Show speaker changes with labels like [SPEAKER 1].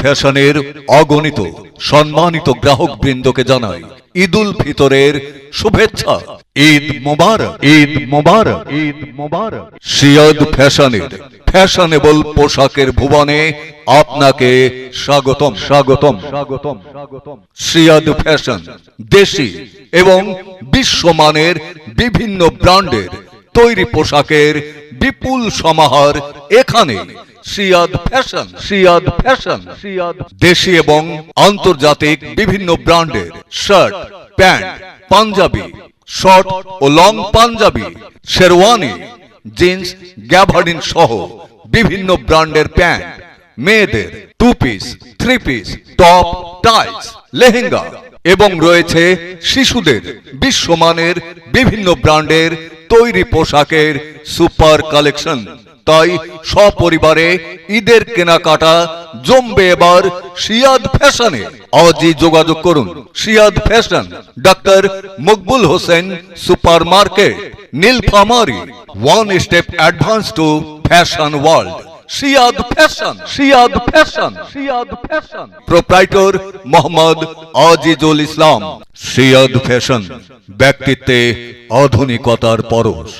[SPEAKER 1] ফ্যাশনের অগণিত, সম্মানিত গ্রাহক বৃন্দকে জানাই ঈদুল ফিতরের শুভেচ্ছা। ঈদ মোবারক ঈদ মোবারক ঈদ মোবারক। সিয়াদ ফ্যাশনের ফ্যাশনেবল পোশাকের ভুবনে আপনাকে স্বাগতম স্বাগতম। স্বাগতম স্বাগতম সিয়াদ ফ্যাশন, দেশি এবং বিশ্বমানের বিভিন্ন ব্র্যান্ডের তৈরি পোশাকের বিপুল সমাহার এখানে। Siyad fashion Siyad fashion. সিয়াদ দেশি এবং আন্তর্জাতিক বিভিন্ন ব্র্যান্ডের শার্ট, প্যান্ট, পাঞ্জাবি, শর্ট ও long panjabi, sherwani jeans gabardine সহ বিভিন্ন ব্র্যান্ডের প্যান্ট, মেয়েদের two piece three piece top টাইস লেহেঙ্গা এবং রয়েছে শিশুদের বিশ্বমানের বিভিন্ন ব্র্যান্ডের তৈরি পোশাকের সুপার কালেকশন তাই সপরিবারে ঈদের কেনাকাটা জমবে এবার সিয়াদ ফ্যাশনে। আজই যোগাযোগ করুন, Siyad fashion, doctor Maqbul Hossain super market Nilphamari, one step advance to fashion world. Siyad fashion Siyad fashion Siyad fashion. Proprietor Mohammad Azizul Islam. Siyad fashion, ব্যক্তিত্বে আধুনিকতার পরশ।